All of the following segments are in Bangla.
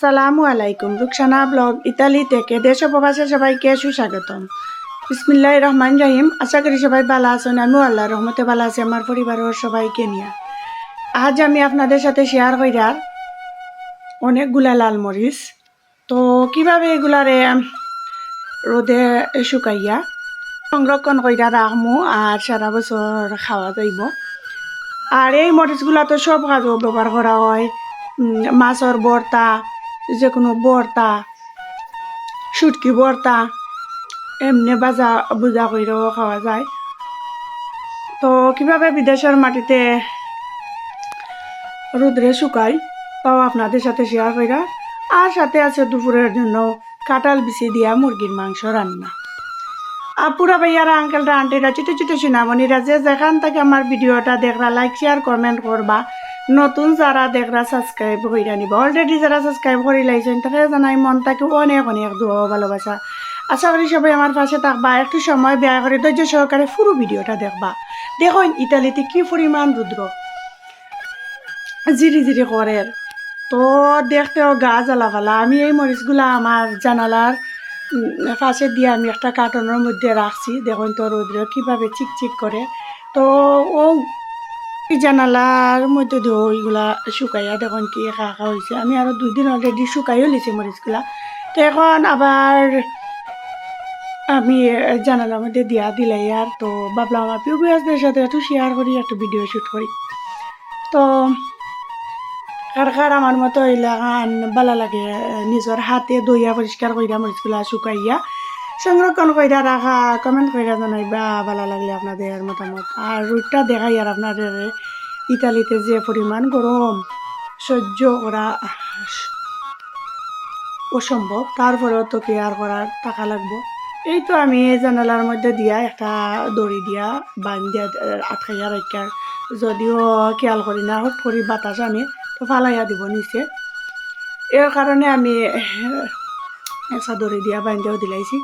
সালামু আলাইকুম, রুকসানা ব্লগ, ইতালি থেকে দেশ প্রবাসে সবাইকে সুস্বাগতম। বিসমিল্লাহ রহমান রাহিম, আশা করি সবাই ভালো আছেন, আমিও আল্লাহ রহমতে ভালো আছি, আমার পরিবারের সবাইকে নিয়ে। আজ আমি আপনাদের সাথে শেয়ার কইরার অনেকগুলা লাল মরিচ তো কীভাবে এগুলারে রোদে শুকাইয়া সংরক্ষণ কইরা রাখমু আর সারা বছর খাওয়া যাইব? আর এই মরিচগুলা তো সব কাজও ব্যবহার করা হয় মাছের বর্তা যে কোনো বর্তা, শুটকি বর্তা, এমনি বাজা বুজা কইরেও খাওয়া যায়। তো কীভাবে বিদেশের মাটিতে রোদ্রে শুকাই তাও আপনাদের সাথে শেয়ার কইরা, আর সাথে আছে দুপুরের জন্য কাঁঠাল বিছি দিয়া মুরগির মাংস রান্না। আপুরা ভাইয়ারা আঙ্কেলরা আন্টিরা ছোটো ছোটো সোনামণিরা, যে যেখান থেকে আমার ভিডিওটা দেখরা লাইক শেয়ার কমেন্ট করবা। নতুন যারা দেখরা সাবস্ক্রাইব কইরা নিবা অলরেডি যারা সাবস্ক্রাইব করে লাইছেন তাকে জানাই মন তাকে অনেক অনেক দোয়া ভালোবাসা। আশা করি সবাই আমার পাশে থাকবা। একটু সময় ব্যয় করে ধৈর্য সহকারে পুরো ভিডিওটা দেখবা। দেখুন ইতালিতে কি পরিমাণ রুদ্র জিরি জিরি করে তো দেখতেও গা জ্বালাফালা আমি এই মরিচগুলা আমার জানালার পাশে দিয়ে আমি একটা কার্টনের মধ্যে রাখছি দেখুন তো রোদ্রে কীভাবে চিকচিক করে তো ও জানালার মধ্যে দিয়ে ওইগুলা শুকাইয়া দেখুন কি একা একা হয়েছে আমি আরও দুই দিন অলরেডি শুকাইও লিছি মরিচগুলা। তো এখন আবার আমি জানালার মধ্যে দিয়া দিলাই আর তো ভাবলাম আমার প্রিয় বিয়াসদের সাথে একটু শেয়ার করি, একটু ভিডিও শ্যুট করি। তো কার কার আমার মতো এলাকান ভালো লাগে, নিজের হাতে দইয়া পরিষ্কার কইরা মরিচগুলা শুকাইয়া সংরক্ষণ কইরা রাখা কমেন্ট কইরা জানাইবা, ভালো লাগলে আপনাদের মতামত। আর রুটটা দেখাই আর আপনাদের ইতালিতে যে পরিমাণ গরম, সহ্য করা অসম্ভব। তারপরেও তো কেয়ার করার টাকা লাগবো। এই তো আমি জানালার মধ্যে দিয়া একটা দড়ি দিয়া বান দিয়া আটকাইয়া রাখা যদিও খেয়াল করি না, হট করি বাতাস আমি তো ফালাইয়া দিব নিচে। এর কারণে আমি একটা দড়ি দিয়া বান্ধিয়াও দিলাইছি।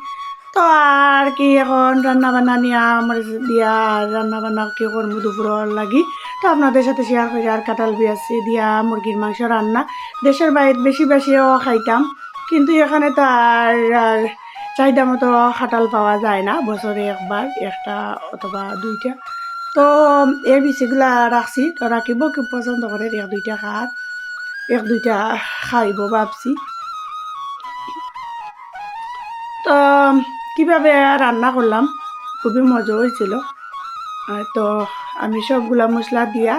তো আর কি, এখন রান্না বান্না নিয়ে আমার দিয়া রান্না বান্না কি করব দুপুরের লাগি। তো আপনাদের সাথে শেয়ার করে, আর কাঁঠাল বিয়াছি দিয়া মুরগির মাংস রান্না। দেশের বাইরে বেশি বেশিও খাইতাম, কিন্তু এখানে তো আর চাহিদা মতো খাটাল পাওয়া যায় না, বছরে একবার, একটা অথবা দুইটা। তো এই বিচিগুলা রাখছি, তো রাখিব কি পছন্দ করে, এক দুইটা খার এক দুইটা খাইব ভাবছি। তো কীভাবে রান্না করলাম? খুবই মজা হয়েছিল। তো আমি সবগুলা মশলা দিয়া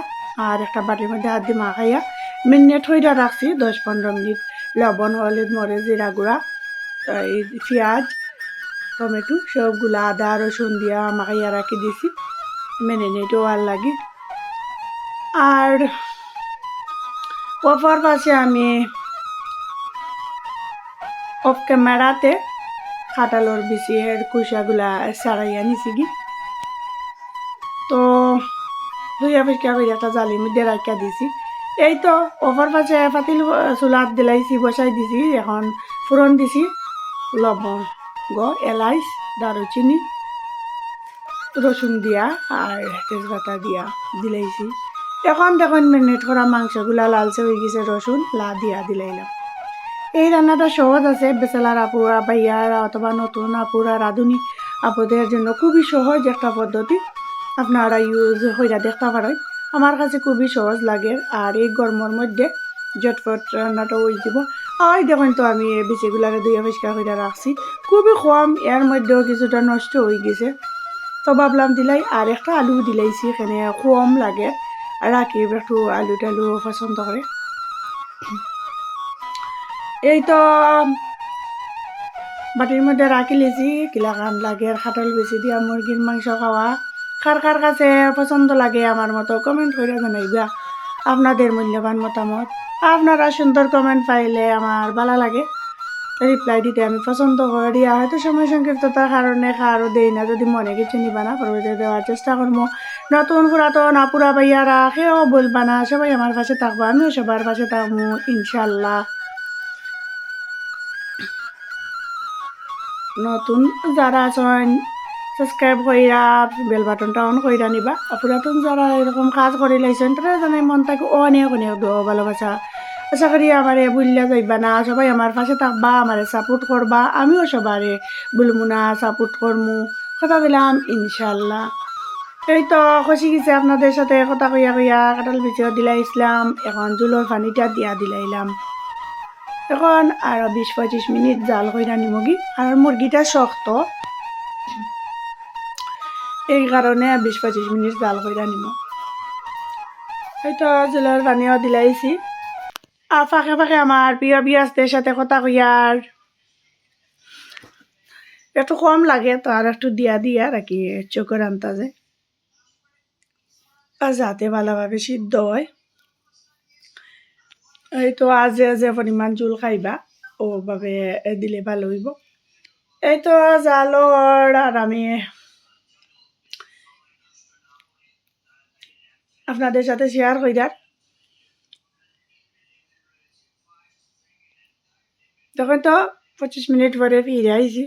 আর একটা বাটির মধ্যে হাত দিয়ে মাখাইয়া মিনিট হইয়া রাখছি দশ পনেরো মিনিট। লবণ, হলুদ, মরিচ, জিরা গুঁড়া, এই পেঁয়াজ, টমেটো সবগুলা আদা, রসুন দিয়া মাখাইয়া রাখি দিছি। মেরিনেটও আর লাগে। আর অপর পাশে আমি অফ ক্যামেরাতে খাটালোর বিচিয়ের কুসাগুলা সারাইয়া নিছি গি তো দুই আবিষ্কার করে একটা জালির মধ্যে রাখিয়া দিছি। এই তো অপর পাশে পাতিল চুলাত দিলাইছি, বসাই দিছি, এখন ফুরন দিছি। লবণ, গ, এলাইচ, দারুচিনি, রসুন দিয়া আর তেজপাতা দিয়া দিলাইছি। এখন দেখুন মেরিনেট করা মাংসগুলা লালচে হয়ে গেছে রসুন, লা দিয়া দিলাইলাম। এই রান্নাটা সহজ আছে। বেচালার আপুরা ভাইয়ারা অথবা নতুন আপুরা রাঁধুনি আপুদের জন্য খুবই সহজ একটা পদ্ধতি। আপনারা ইউজ হইয়া দেখতে পারেন। আমার কাছে খুবই সহজ লাগে আর এই গরমের মধ্যে জটফট রান্নাটা হয়ে যাব। আর দেখুন তো আমি বিচিগুলারে দুই পরিষ্কার করে রাখছি। খুবই কম, এর মধ্যেও কিছুটা নষ্ট হয়ে গেছে। তো ভাবলাম দিলাই আর একটা আলু দিলাইছি, এখানে কম লাগে। রাখি একটু আলু টালু পছন্দ করে। এই তো বাটির মধ্যে রাখি লেছি কিলা কান লাগে খাটাল বেশি দিয়া মুরগির মাংস খাওয়া কার কার কাছে পছন্দ লাগে আমার মতো কমেন্ট করে জানাইবা আপনাদের মূল্যবান মতামত। আপনারা সুন্দর কমেন্ট পাইলে আমার ভালো লাগে। রিপ্লাই দিতে আমি পছন্দ করি হয়তো সময় সংক্ষিপ্ততার কারণে কারও দেই না, যদি মনে কিছু নিবা না পরবর্তী দেওয়ার চেষ্টা করব। নতুন পুরাতন আপুরা ভাইয়ারা, সেও বলবা না, সবাই আমার পাশে থাকব, আমিও সবার পাশে থাকব ইনশাল্লাহ নতুন যারা আছেন সাবস্ক্রাইব কইরা বেল বাটনটা অন কইরা নিবা। আর পুরাতন যারা এরকম কাজ করে লাইছেন, তারা জানাই মন তাকে অনেক অনেক দোয়া ভালোবাসা। আশা করি আমারে বুল্লা যাইবা না, সবাই আমার পাশে থাকবা, আমারে সাপোর্ট করবা, আমিও সবারে বুলমুনা সাপোর্ট করমু। কথা দিলাম, ইনশাল্লাহ। এই তো খুশি গেছে আপনাদের সাথে কথা কইয়া কইয়া কাটাল বিচিও দিলাই ইসলাম, এখন জুলোর পানিটা দিয়া দিলাইলাম। এখন আরও বিশ পঁচিশ মিনিট জাল কইরা নিমগি আর মুরগিটা শক্ত। এই কারণে বিশ পঁচিশ মিনিট জাল কইরা নিম। এই তো জুলোর পানিও দিলাইছি। আর ফাঁকে ফাঁকে আমার প্রিয় বিয়াসদের সাথে কথা কইয়ার একটু কম লাগে, তো আর একটু দিয়া দিয়া রাখি চোখের আন্তাজে আর যাতে ভালোভাবে সিদ্ধ হয়। এই তো আজ যে পরিমাণ জোল খাইবা। ওভাবে দিলে ভালো হইব। এই তো জালর আর আমি আপনাদের সাথে শেয়ার কইরার তখন তো পঁচিশ মিনিট পরে ফিরে আইছি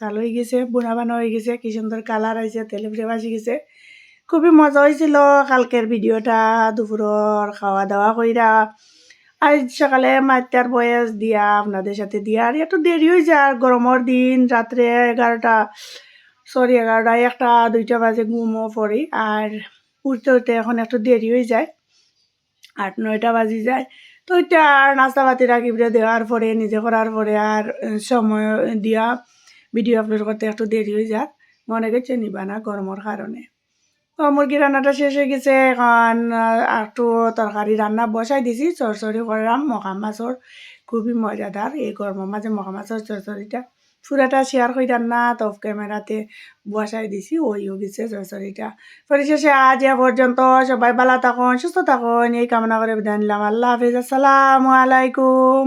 চালু হয়ে গেছে বোনা বানা হয়ে গেছে, কি সুন্দর কালার আইছে তেলে ফিরে বাসি গেছে। খুবই মজা হয়েছিল কালকের ভিডিওটা, দুপুরের খাওয়া দাওয়া কইরা। আজ সকালে মাত্যার বয়স দিয়া আপনাদের সাথে দিয়া, আর একটু দেরি হয়ে যায় গরমের দিন, রাত্রে এগারোটা সরি এগারোটা একটা, দুইটা বাজে ঘুমও পড়ি, আর উঠতে উঠতে এখন একটু দেরি হয়ে যায়, আট, নয়টা বাজি যায়। তো ওইটা আর নাস্তা পাতি রাখিবরে দেওয়ার পরে, নিজে করার পরে আর সময় দিয়া ভিডিও আপলোড করতে একটু দেরি হয়ে যায়। মনে করছে নিবা না গরমের কারণে। মুরগি রান্নাটা শেষ হয়ে গেছে। এখন একটু তরকারি রান্না বসাই দিছি। চরচরি করলাম মকা মাছর খুবই মজাদার এই গরমের মাঝে মকা মাছর চরচরিটা পুরাটা শেয়ার করে রান্না তো অফ ক্যামেরাতে বসাই দিছি ওইও গেছে চরচরিটা পরিশেষে আজ এ পর্যন্ত সবাই ভালো থাকুন, সুস্থ থাকুন। এই কামনা করে বিদায় নিলাম। আল্লাহ হাফিজ। আসসালামু আলাইকুম।